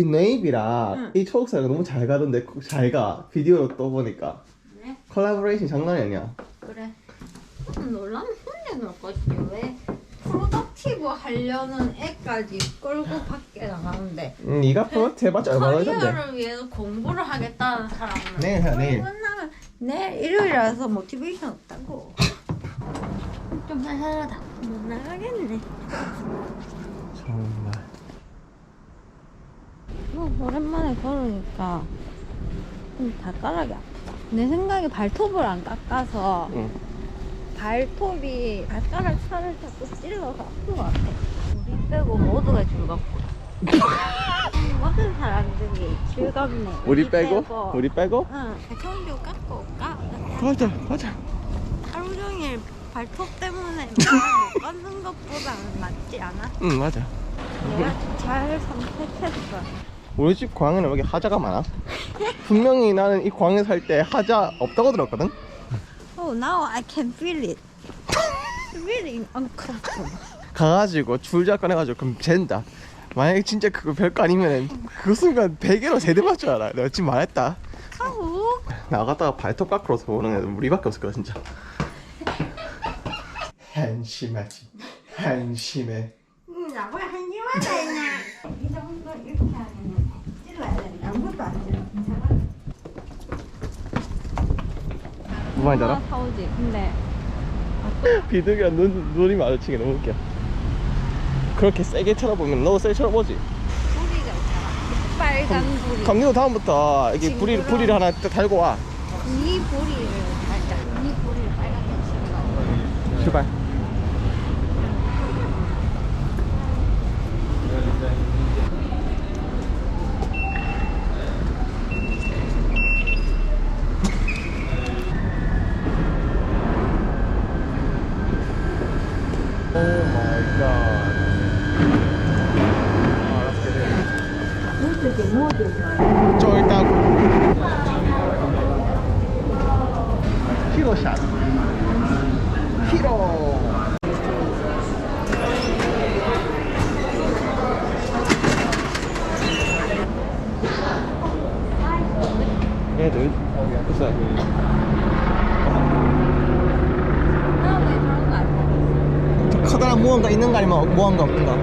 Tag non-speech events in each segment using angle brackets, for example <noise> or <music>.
이 네이비랑 응. 이 초록색이 너무 잘 가던데 잘 가 비디오로 떠보니까 네? 콜라보레이션 장난이 아니야 그래. 좀 놀라면 혼내 거지. 왜 프로덕티브 하려는 애까지 끌고 밖에 나가는데 음, 네가 프로젝트 해봤자 얼마나 하던데 커리어를 위해서 공부를 하겠다는 사람은 내일 해 내일 끝나면 내일 일요일이라서 모티베이션 없다고. <laughs> 좀 살살하다. 못 나가겠네. 정말 뭐 오랜만에 걸으니까 좀 발가락이 아프다. 내 생각에 발톱을 안 깎아서 응. 발톱이 발가락 살을 자꾸 찔러서 아픈 것 같아. 우리 빼고 모두가 즐겁고. <laughs> 모든 사람들이 즐겁네. 우리 빼고? 우리 빼고? 응. 발톱도 깎고 올까? 가자 가자 하루 종일 발톱 때문에 <laughs> 못 깎는 것보다는 낫지 않아? 응 맞아 내가 잘 선택했어. 우리 집 광에는 왜 이렇게 하자가 많아? 분명히 나는 이 광에 살 때 하자 없다고 들었거든? Oh, now I can feel it. really uncomfortable. 가가지고 줄자 꺼내가지고 그럼 잰다 만약에 진짜 그거 별거 아니면 그 순간 베개로 세대 맞줄 알아 내가 지금 말했다 아우. 나갔다가 발톱 깎으러서 오는 애들 우리밖에 없을 거야 진짜 한심하지 한심해 응, 나보다 한심하다 했나? 이 정도 이렇게 하면 찔러야 된다. 아무것도 안 찔러. 괜찮아? 무슨 말인지 알아? 사오지. 근데 <laughs> 비둘기랑 눈, 눈이 마주치게 너무 웃겨 그렇게 세게 쳐다보면 너도 세게 쳐다보지 부리가 있잖아. 빨간 부리. 감기도 다음부터 이게 부리, 징그러워. 부리를 하나 딱 달고 와이 부리를 살짝 이 부리를 빨갛게 칠러. 출발 Oh my god. 아, let's get in. 쫄딱 히로샷 히로 얘들 글쎄 나왜 그런 거 알고? 커다란 무언가 있는 거 아니면 무언가 없는가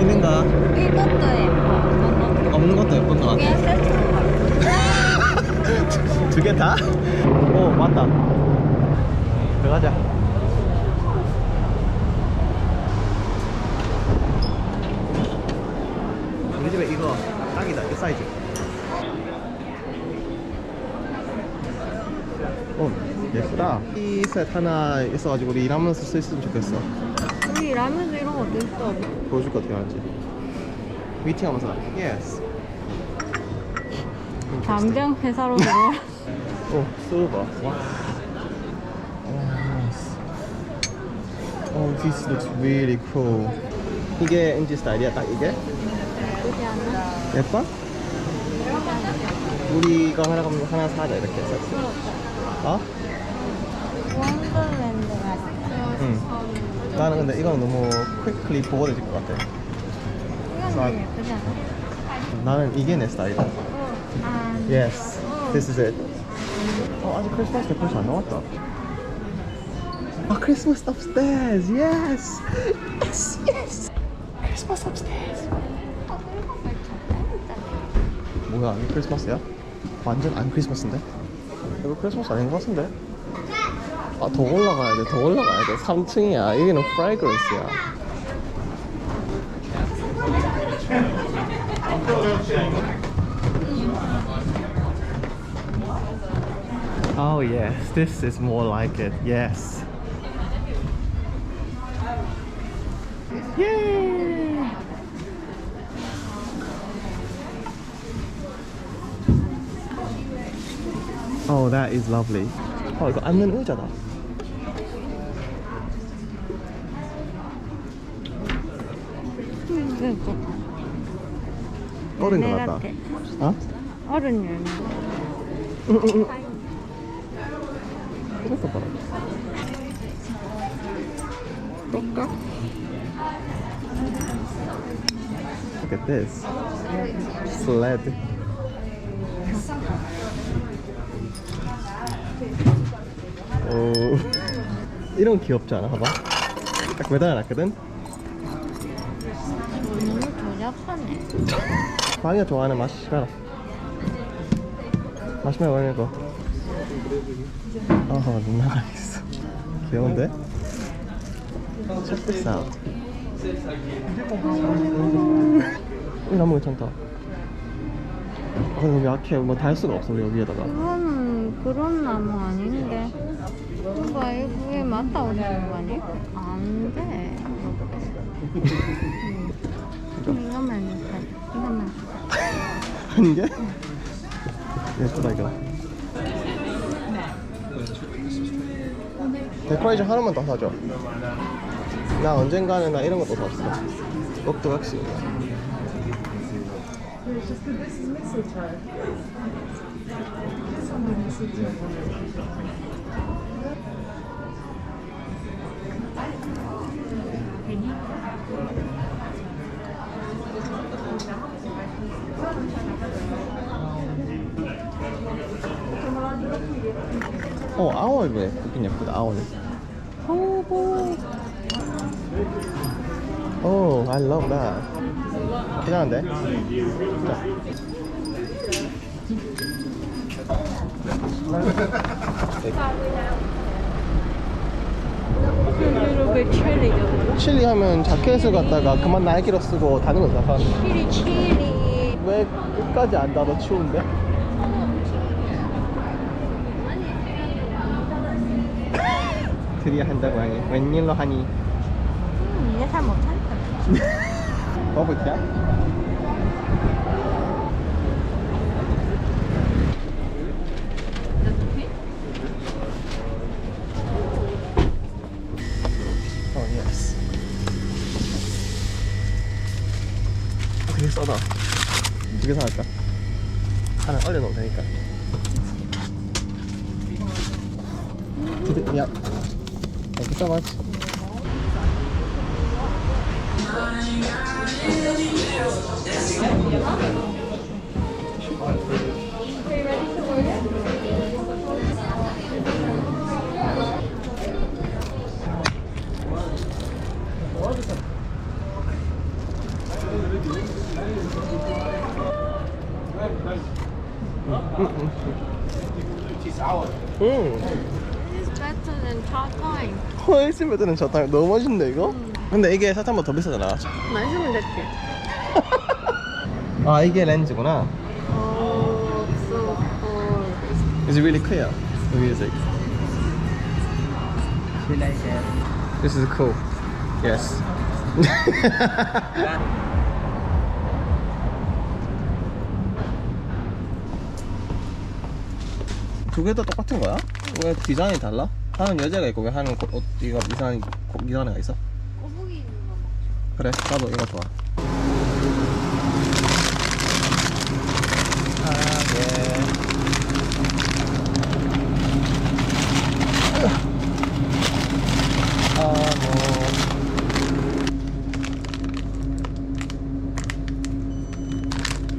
있는가 이것도 예뻐. 없는 것도 예쁜 것 같아. 두 개 다? 오 맞다 들어가자 우리 집에 이거 딱이다 이 사이즈 어 예쁘다 이셋 하나 있어가지고 우리 일하면서 쓸수 있으면 좋겠어 우리 라면도 이런 거 어디 있어? 보여줄 거 어떻게 하는지 미팅하면서 예스 당장 회사로 들어. 오, silver. Wow. Oh. Oh, this looks really cool. 이게 NG 스타일이야, 딱 이게? 그지 않아? 예뻐? 우리 이거 하나 가면 하나 사자 이렇게 해서. 어? 원더랜드 같아. 응. 나는 근데 이거는 너무 quickly 보고해질 것 같아. 이건 사- 좀 예쁘지 않아? 나는 이게 내 스타일이다. 아, Yes, this is it. 어, 아직 크리스마스 데코레이션 안 나왔다. 아, 크리스마스 upstairs. Yes. Yes, yes. 크리스마스 upstairs. 어, 쳤다. 뭐야, 이게 크리스마스야? 완전 안 크리스마스인데? 이거 크리스마스 아닌 것 같은데? 아, 더 올라가야 돼, 더 올라가야 돼. 3층이야. 여기는 fragrance야. Oh yes, this is more like it. Yes. Yay! Oh, that is lovely. 어, 이거 앉는 의자다. 어른 것내 같다. 같아. 어? 어른 열매. 응, 응, 응. 이것도 봐라. 똑까? Look at this. Sled. 오. 이런 거 귀엽지 않아? 봐봐. 딱 매달아놨거든? 너무 조잡하네. 방이가 좋아하는 마시멜로. 마시멜로 먹는 거. 어허, 누나가 있어. 귀여운데? Check this out. 이 나무 괜찮다. 아, 너무 약해. 뭐 달 수가 없어, 우리 여기에다가. 그거는 그런 나무 아닌데. 외국에 맞다 오는 거 아니? 안 돼. 음. 이거만 사. 한 개? 예쁘다, 이거. 데코레이션 하나만 더 사줘. 나 언젠가는 나 이런 것도 샀어. 꼭두 각시. 어, 아월 왜? 예쁘긴 예쁘다, 아월. 호보. 오, I love that. 괜찮은데? 자. 이렇게 칠리죠. 칠리 하면 자켓을 갖다가 그만 나이키로 쓰고 다른 거 사서 칠리 칠리. 왜 끝까지 안 닫아 추운데? 드디어 한다고 하니 웬일로 하니 음, 이제 잘 못하니까. 버블티야? <laughs> 어 예스 어, 되게 싸다 두개 사갈까? 하나 얼려놓으면 되니까 야 танцевать. Mm-hmm. 음. Better than Time. 훨씬 베트는 저탕 너무 맛있는데 이거? 근데 이게 사탕보다 더 비싸잖아 마시면 됐지. 아 이게 렌즈구나 Oh, so cool. It's really clear the music This is cool Yes 두개다 똑같은 거야? 왜 디자인이 달라? 하는 여자가 있고 왜 하는 옷 이거 이상한 이상한 애가 있어? 거북이 있는 거 봐. 그래 나도 이거 좋아.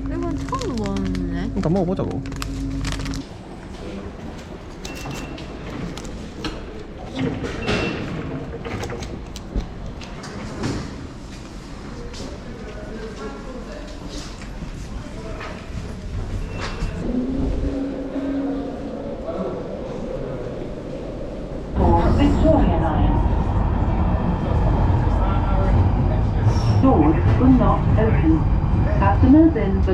이건 처음 먹었네. 일단 먹어보자고. Victoria Line. Doors will not open. Customers in the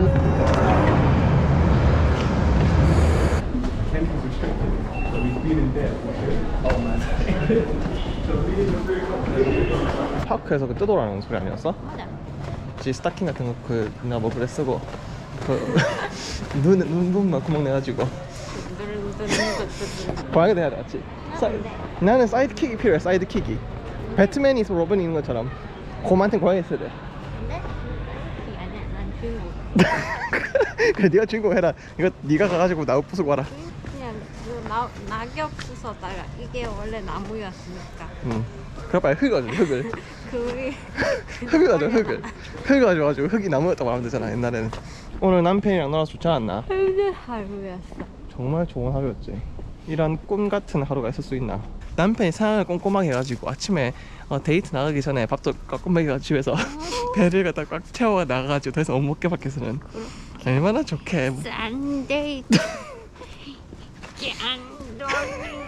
파크에서 그 뜯어라는 소리 아니었어? 맞아. 지 스타킹 같은 거그 내가 뭐 그래 쓰고 그 <laughs> 눈, 눈부분만 구멍 내가지고 고양이도 해야 돼 같이 사, 나는 사이드킥이 필요해 사이드킥이. 배트맨이 있어 로빈이 있는 것처럼. 곰한테 고양이 있어야 돼. 근데? 아니야. 난 주인공. <laughs> 그래 네가 주인공 해라. 이거 네가 가가지고 나무 부수고 와라. 그냥 그 나, 낙엽 부서다가 이게 원래 나무였으니까. 응. 그럼 빨리 흙 가지고 흙을. <laughs> 그게 <laughs> 흙을 가지고 흙을. 흙을 가지고 가지고 흙이 나무였다고 하면 되잖아 옛날에는. 오늘 남편이랑 놀아서 좋지 않았나? 힘든 하루였어. 정말 좋은 하루였지. 이런 꿈 같은 하루가 있을 수 있나 남편이 상황을 꼼꼼하게 해가지고 아침에 어, 데이트 나가기 전에 밥도 꼼꼼하게 집에서 <laughs> 배를 갖다 꽉 채워 나가가지고 더 이상 못 먹게 밖에서는 얼마나 좋게. 싼데이트. 짠돌이야